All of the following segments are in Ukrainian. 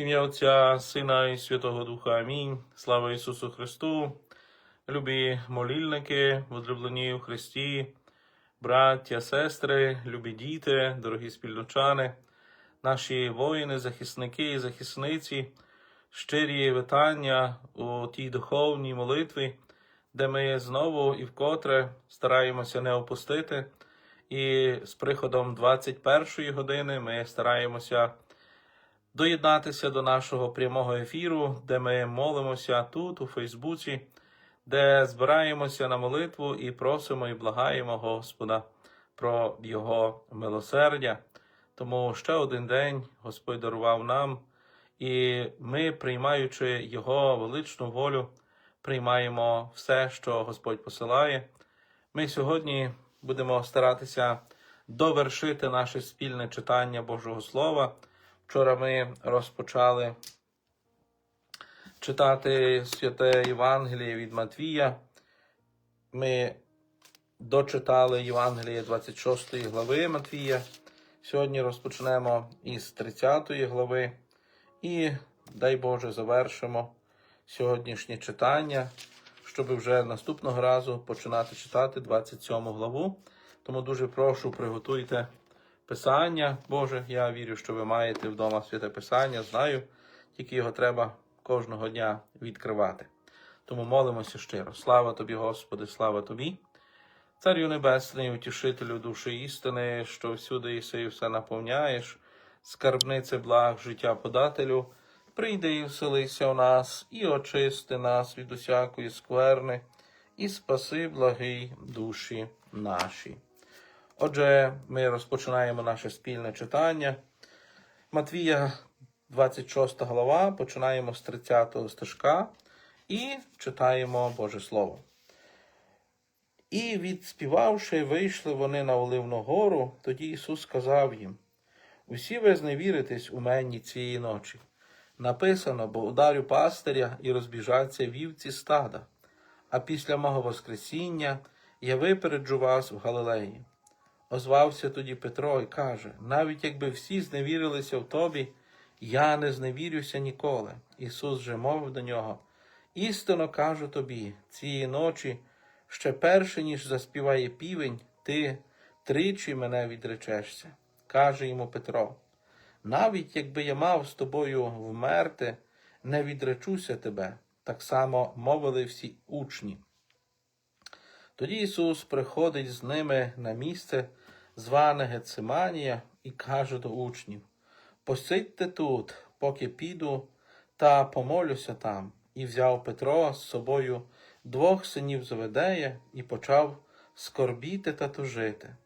Ім'я Отця, Сина і Святого Духа. Амінь. Слава Ісусу Христу. Любі молільники, возлюблені у Христі, браття, сестри, любі діти, дорогі спільночани, наші воїни, захисники і захисниці, щирі вітання у тій духовній молитві, де ми знову і вкотре стараємося не опустити. І з приходом 21-ї години ми стараємося доєднатися до нашого прямого ефіру, де ми молимося тут, у Фейсбуці, де збираємося на молитву і просимо і благаємо Господа про Його милосердя. Тому ще один день Господь дарував нам, і ми, приймаючи Його величну волю, приймаємо все, що Господь посилає. Ми сьогодні будемо старатися довершити наше спільне читання Божого Слова. Вчора ми розпочали читати святе Євангеліє від Матвія. Ми дочитали Євангеліє 26 глави Матвія. Сьогодні розпочнемо із 30 глави і, дай Боже, завершимо сьогоднішнє читання, щоб вже наступного разу починати читати 27 главу. Тому дуже прошу, приготуйте Писання. Боже, я вірю, що ви маєте вдома святе Писання, знаю, тільки його треба кожного дня відкривати. Тому молимося щиро. Слава тобі, Господи, слава тобі. Царю Небесний, утішителю душі істини, що всюди іси і все наповняєш, скарбнице благ життя подателю, прийди і вселися у нас, і очисти нас від усякої скверни, і спаси благий душі наші. Отже, ми розпочинаємо наше спільне читання. Матвія, 26 глава, починаємо з 30 стежка і читаємо Боже Слово. І відспівавши, вийшли вони на Оливну гору, тоді Ісус сказав їм: Усі ви зневіритесь у мені цієї ночі. Написано, бо ударю пастиря і розбіжаться вівці стада, а після мого Воскресіння я випереджу вас в Галилеї. Озвався тоді Петро і каже: навіть якби всі зневірилися в тобі, я не зневірюся ніколи. Ісус же мовив до нього: Істинно кажу тобі, цієї ночі, ще перше, ніж заспіває півень, ти тричі мене відречешся. Каже йому Петро: навіть якби я мав з тобою вмерти, не відречуся тебе. Так само мовили всі учні. Тоді Ісус приходить з ними на місце, зване Гециманія, і каже до учнів: Посидьте тут, поки піду та помолюся там. І взяв Петро з собою двох синів Заведея і почав скорбіти та тужити.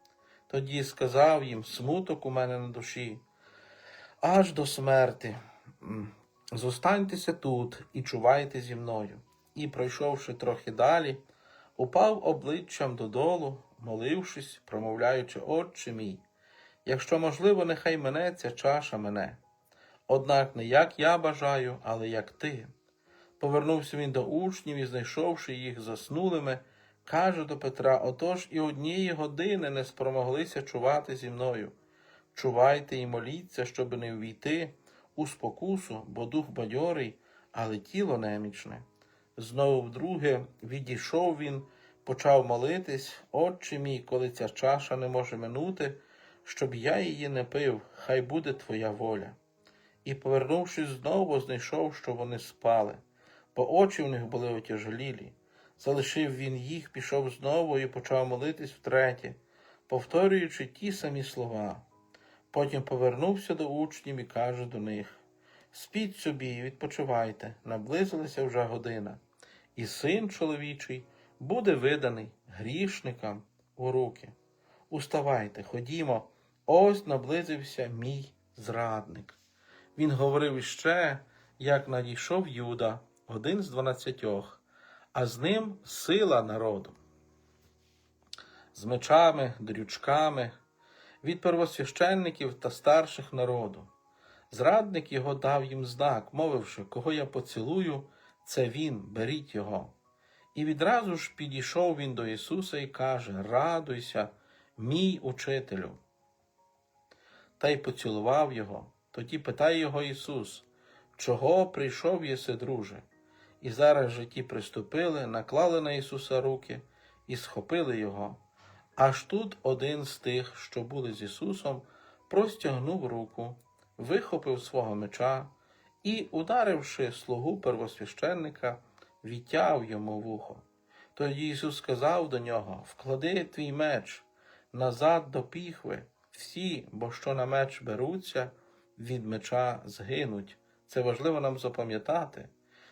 Тоді сказав їм смуток у мене на душі, аж до смерти. Зостаньтеся тут і чувайте зі мною. І, пройшовши трохи далі, упав обличчям додолу, молившись, промовляючи, Отче мій, якщо можливо, нехай мене ця чаша мене. Однак не як я бажаю, але як ти. Повернувся він до учнів і, знайшовши їх заснулими, каже до Петра: Отож і однієї години не спромоглися чувати зі мною. Чувайте і моліться, щоб не ввійти у спокусу, бо дух бадьорий, але тіло немічне. Знову вдруге відійшов він, почав молитись, Отче мій, коли ця чаша не може минути, щоб я її не пив, хай буде твоя воля. І, повернувшись знову, знайшов, що вони спали, бо очі в них були отяжелілі. Залишив він їх, пішов знову і почав молитись втретє, повторюючи ті самі слова. Потім повернувся до учнів і каже до них: Спіть собі і відпочивайте, наблизилася вже година, і син чоловічий буде виданий грішникам у руки. Уставайте, ходімо, ось наблизився мій зрадник. Він говорив іще, як надійшов Юда, один з дванадцятьох, а з ним сила народу. З мечами, дрючками, від первосвященників та старших народу. Зрадник його дав їм знак, мовивши, кого я поцілую, це він, беріть його. І відразу ж підійшов він до Ісуса і каже: Радуйся, мій учителю. Та й поцілував його. Тоді питає його Ісус, чого прийшов єси, друже? І зараз же ті приступили, наклали на Ісуса руки і схопили його. Аж тут один з тих, що були з Ісусом, простягнув руку, вихопив свого меча і, ударивши слугу первосвященника, відтяв йому вухо. Тоді Ісус сказав до нього: Вклади твій меч назад до піхви, всі, бо що на меч беруться, від меча згинуть. Це важливо нам запам'ятати.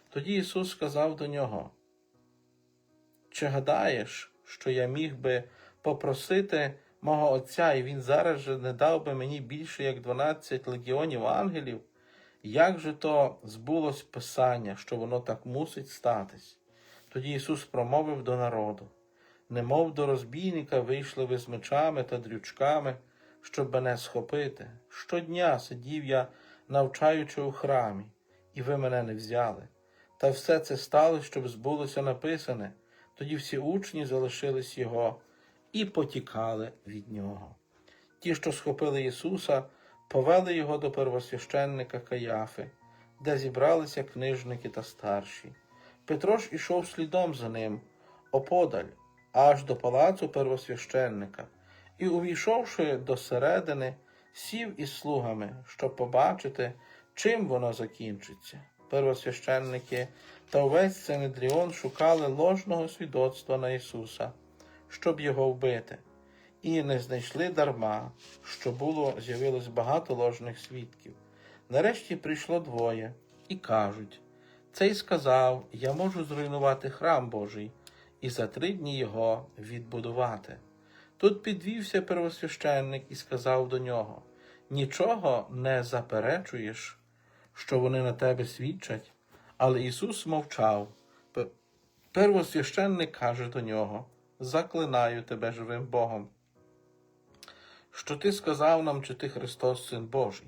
Тоді Ісус сказав до нього: Чи гадаєш, що я міг би попросити мого Отця, і Він зараз же не дав би мені більше як 12 легіонів ангелів? Як же то збулось Писання, що воно так мусить статись? Тоді Ісус промовив до народу: немов до розбійника вийшли ви з мечами та дрючками, щоб мене схопити. Щодня сидів я, навчаючи у храмі, і ви мене не взяли. Та все це сталося, щоб збулося написане. Тоді всі учні залишились його і потікали від нього. Ті, що схопили Ісуса, повели його до первосвященника Каяфи, де зібралися книжники та старші. Петро ж ішов слідом за ним, оподаль, аж до палацу первосвященника, і, увійшовши до середини, сів із слугами, щоб побачити, чим воно закінчиться. Первосвященники та увесь Синедріон шукали ложного свідоцтва на Ісуса, щоб його вбити, і не знайшли дарма, що було з'явилось багато ложних свідків. Нарешті прийшло двоє і кажуть: цей сказав: Я можу зруйнувати храм Божий і за три дні його відбудувати. Тут підвівся первосвященник і сказав до нього: Нічого не заперечуєш, що вони на тебе свідчать. Але Ісус мовчав. Первосвященник каже до нього: Заклинаю тебе живим Богом. Що ти сказав нам, чи ти Христос, Син Божий?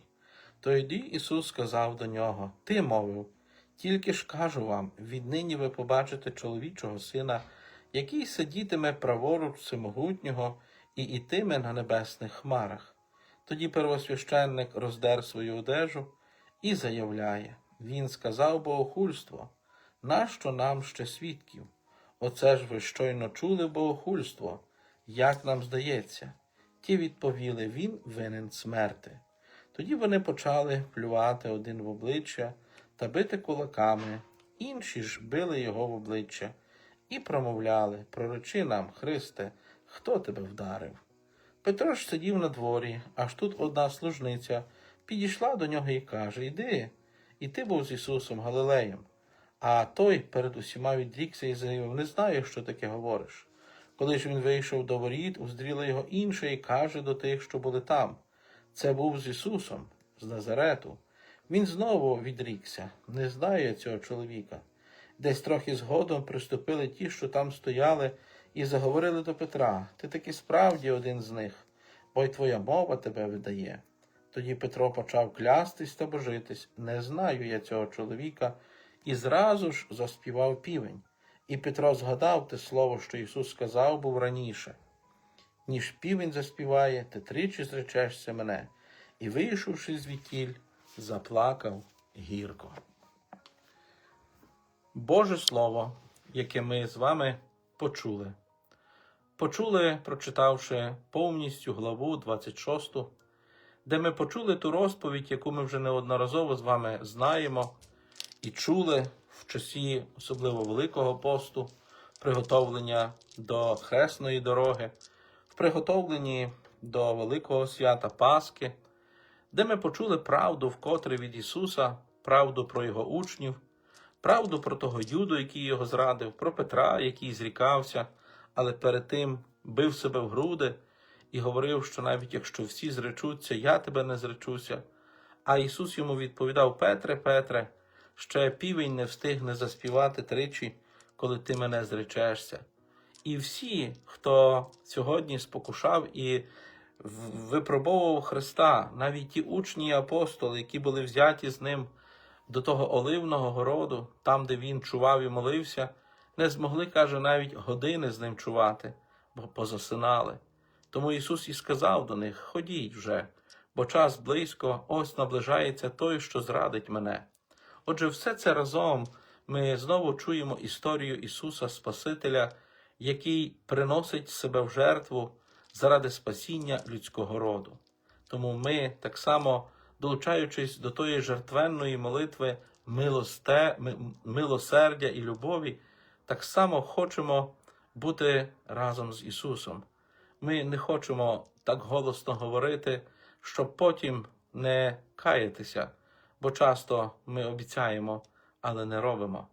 Тоді Ісус сказав до нього: Ти мовив, тільки ж кажу вам, віднині ви побачите чоловічого сина, який сидітиме праворуч всемогутнього і ітиме на небесних хмарах. Тоді первосвященник роздер свою одежу і заявляє: Він сказав богохульство, нащо нам ще свідків? Оце ж ви щойно чули богохульство, як нам здається. Ті відповіли, він винен смерти. Тоді вони почали плювати один в обличчя та бити кулаками, інші ж били його в обличчя і промовляли Пророчи нам, Христе, хто тебе вдарив? Петро ж сидів на дворі, аж тут одна служниця підійшла до нього і каже Іди, і ти був з Ісусом Галилеєм. А той перед усіма відрікся і заявив, не знаю, що таке говориш. Коли ж він вийшов до воріт, уздріла його інше і каже до тих, що були там. Це був з Ісусом, з Назарету. Він знову відрікся, не знаю я цього чоловіка. Десь трохи згодом приступили ті, що там стояли, і заговорили до Петра: Ти таки справді один з них, бо й твоя мова тебе видає. Тоді Петро почав клястись та божитись, не знаю я цього чоловіка, і зразу ж заспівав півень. І Петро згадав те слово, що Ісус сказав був раніше. Ніж півень заспіває, ти тричі зречешся мене, і, вийшовши звідтіль, заплакав гірко. Боже Слово, яке ми з вами почули. Почули, прочитавши повністю главу 26, де ми почули ту розповідь, яку ми вже неодноразово з вами знаємо і чули в часі особливо Великого посту, приготовлення до хресної дороги, в приготовленні до Великого свята Пасхи, де ми почули правду вкотре від Ісуса, правду про Його учнів, правду про того Юду, який його зрадив, про Петра, який зрікався, але перед тим бив себе в груди і говорив, що навіть якщо всі зречуться, я тебе не зречуся. А Ісус йому відповідав: Петре, Петре, ще півень не встигне заспівати тричі, коли ти мене зречешся. І всі, хто сьогодні спокушав і випробовував Христа, навіть ті учні і апостоли, які були взяті з ним до того оливного городу, там, де він чував і молився, не змогли, каже, навіть години з ним чувати, бо позасинали. Тому Ісус і сказав до них: Ходіть вже, бо час близько, ось наближається той, що зрадить мене. Отже, все це разом ми знову чуємо історію Ісуса Спасителя, який приносить себе в жертву заради спасіння людського роду. Тому ми, так само долучаючись до тої жертвенної молитви милосте, милосердя і любові, так само хочемо бути разом з Ісусом. Ми не хочемо так голосно говорити, щоб потім не каятися, бо часто ми обіцяємо, але не робимо.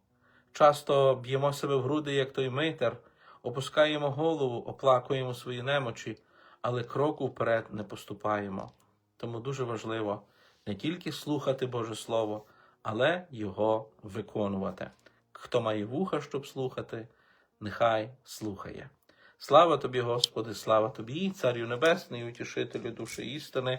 Часто б'ємо себе в груди, як той митер, опускаємо голову, оплакуємо свої немочі, але кроку вперед не поступаємо. Тому дуже важливо не тільки слухати Боже Слово, але його виконувати. Хто має вуха, щоб слухати, нехай слухає. Слава тобі, Господи, слава тобі, Царю Небесний, утішителю душі істини,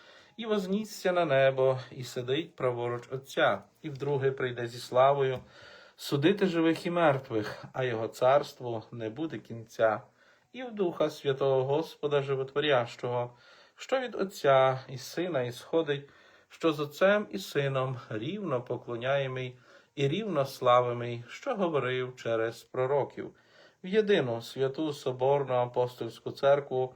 і вознісся на небо, і сидить праворуч Отця, і вдруге прийде зі славою судити живих і мертвих, а його царству не буде кінця, і в Духа Святого Господа Животворящого, що від Отця і Сина ісходить, що з Отцем і Сином рівно поклоняємий і рівно славимий, що говорив через пророків, в єдину святу Соборну апостольську церкву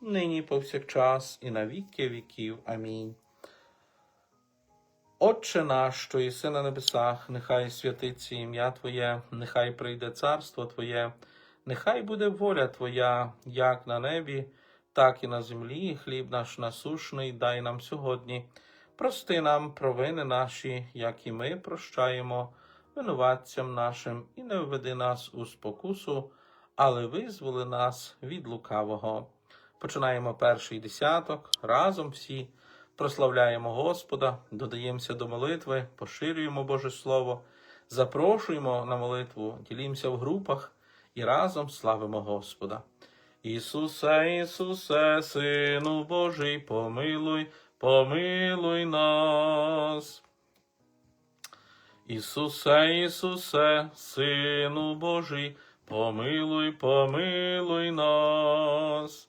нині повсякчас і на віки віків. Амінь. Отче наш, що єси на небесах, нехай святиться ім'я Твоє, нехай прийде царство Твоє, нехай буде воля Твоя, як на небі, так і на землі. Хліб наш насушний дай нам сьогодні. Прости нам провини наші, як і ми прощаємо винуватцям нашим, і не введи нас у спокусу, але визволи нас від лукавого. Починаємо перший десяток, разом всі прославляємо Господа, додаємося до молитви, поширюємо Боже Слово, запрошуємо на молитву, ділімося в групах і разом славимо Господа. Ісусе, Ісусе, Сину Божий, помилуй, помилуй нас. Ісусе, Ісусе, Сину Божий, помилуй, помилуй нас.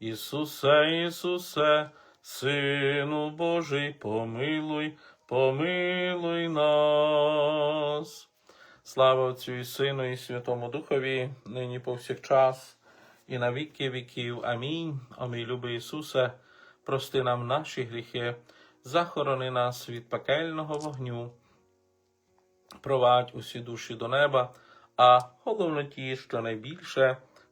Ісусе, Ісусе, Сину Божий, помилуй, помилуй нас. Слава Отцю і Сину, і Святому Духові, нині повсякчас, і на віки віків. Амінь. О любий Ісусе, прости нам наші гріхи, захорони нас від пекельного вогню, провадь усі душі до неба, а головно ті, що найбільше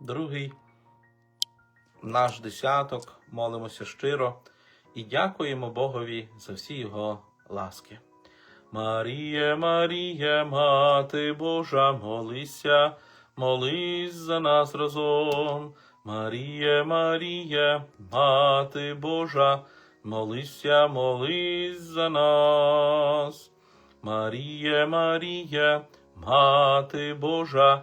другий наш десяток, молимося щиро і дякуємо Богові за всі його ласки. Маріє, Маріє, Мати Божа, молися, молись за нас разом. Маріє, Маріє, Мати Божа, молися, молись за нас. Маріє, Маріє, Мати Божа,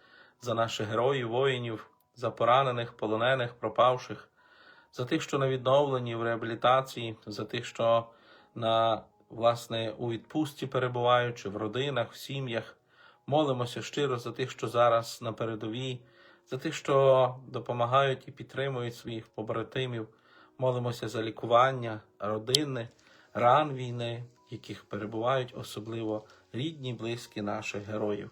за наших героїв, воїнів, за поранених, полонених, пропавших, за тих, що на відновленні в реабілітації, за тих, що на власне у відпустці перебувають, чи в родинах, в сім'ях. Молимося щиро за тих, що зараз на передовій, за тих, що допомагають і підтримують своїх побратимів. Молимося за лікування, родини, ран війни, яких перебувають особливо рідні, близькі наших героїв.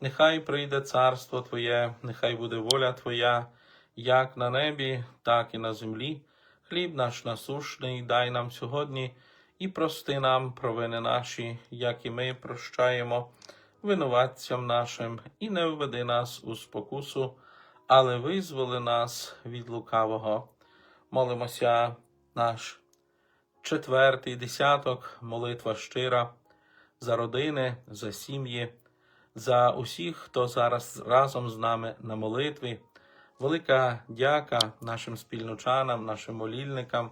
нехай прийде царство Твоє, нехай буде воля Твоя, як на небі, так і на землі. Хліб наш насушний дай нам сьогодні і прости нам провини наші, як і ми прощаємо винуватцям нашим, і не введи нас у спокусу, але визволи нас від лукавого. Молимося наш четвертий десяток, молитва щира за родини, за сім'ї, за усіх, хто зараз разом з нами на молитві. Велика дяка нашим спільночанам, нашим молільникам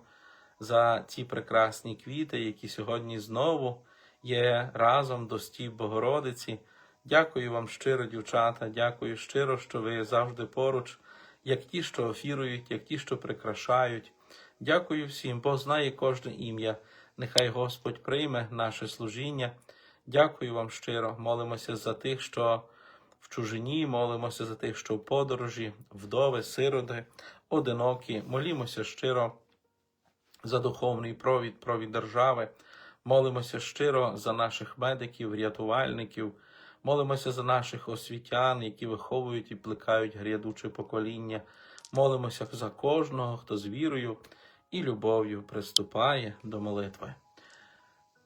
за ці прекрасні квіти, які сьогодні знову є разом до стів Богородиці. Дякую вам щиро, дівчата. Дякую щиро, що ви завжди поруч, як ті, що офірують, як ті, що прикрашають. Дякую всім, бо знає кожне ім'я. Нехай Господь прийме наше служіння. Дякую вам щиро. Молимося за тих, що в чужині, молимося за тих, що в подорожі, вдови, сироти, одинокі. Молімося щиро за духовний провід, провід держави. Молимося щиро за наших медиків, рятувальників. Молимося за наших освітян, які виховують і плекають грядуче покоління. Молимося за кожного, хто з вірою і любов'ю приступає до молитви.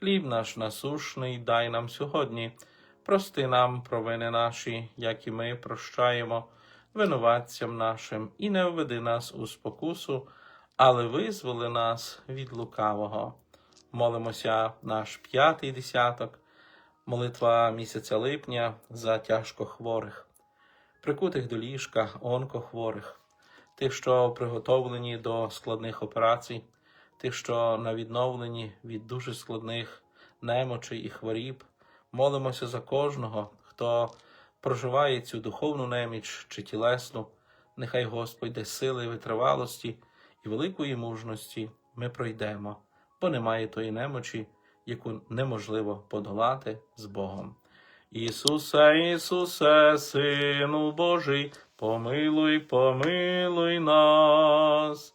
Хліб наш насушний дай нам сьогодні. Прости нам провини наші, як і ми прощаємо винуватцям нашим, і не введи нас у спокусу, але визволи нас від лукавого. Молимося наш п'ятий десяток, молитва місяця липня за тяжко хворих, прикутих до ліжка, онкохворих, тих, що приготовлені до складних операцій, тих, що на відновленні від дуже складних немочей і хворіб. Молимося за кожного, хто проживає цю духовну неміч чи тілесну. Нехай Господь дасть сили витривалості і великої мужності ми пройдемо, бо немає тої немочі, яку неможливо подолати з Богом. Ісусе, Ісусе, Сину Божий, помилуй, помилуй нас.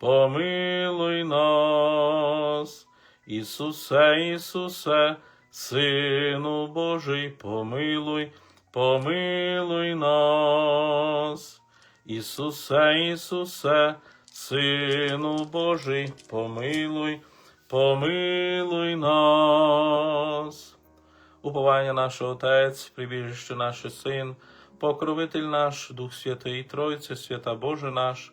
помилуй нас. Ісусе, Ісусе, Сину Божий, помилуй, помилуй нас. Ісусе, Ісусе, Сину Божий, помилуй, помилуй нас. Уповання наш Отець, прибіжище наш Син, покровитель наш, Дух Святий, Тройце, свята Боже наш,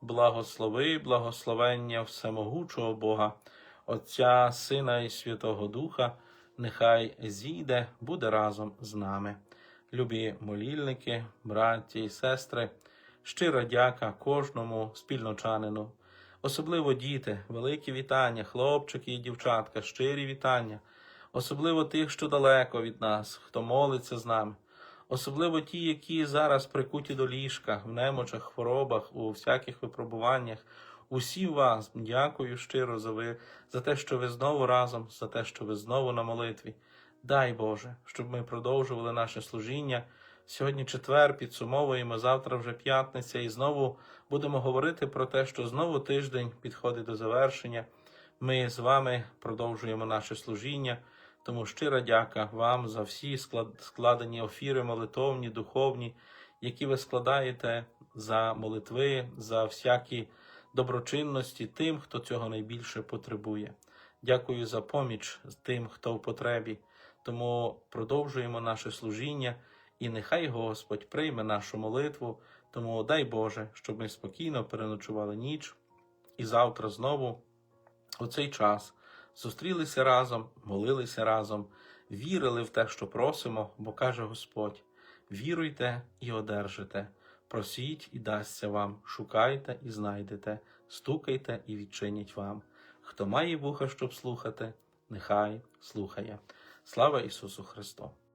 благослови, благословення всемогучого Бога, Отця, Сина і Святого Духа, нехай зійде, буде разом з нами. Любі молільники, браті і сестри, щира дяка кожному спільночанину. Особливо діти, великі вітання, хлопчики і дівчатка, щирі вітання, особливо тих, що далеко від нас, хто молиться з нами, особливо ті, які зараз прикуті до ліжка, в немочах, хворобах, у всяких випробуваннях. Усі вас дякую щиро за ви, за те, що ви знову разом, за те, що ви знову на молитві. Дай Боже, щоб ми продовжували наше служіння. Сьогодні четвер, підсумовуємо, завтра вже п'ятниця, і знову будемо говорити про те, що знову тиждень підходить до завершення. Ми з вами продовжуємо наше служіння, тому щира дяка вам за всі складені офіри, молитовні, духовні, які ви складаєте за молитви, за всякі доброчинності тим, хто цього найбільше потребує. Дякую за поміч тим, хто в потребі. Тому продовжуємо наше служіння, і нехай Господь прийме нашу молитву. Тому дай Боже, щоб ми спокійно переночували ніч і завтра знову у цей час зустрілися разом, молилися разом, вірили в те, що просимо, бо каже Господь: віруйте і одержите, просіть і дасться вам, шукайте і знайдете, стукайте і відчинять вам. Хто має вуха, щоб слухати, нехай слухає. Слава Ісусу Христу!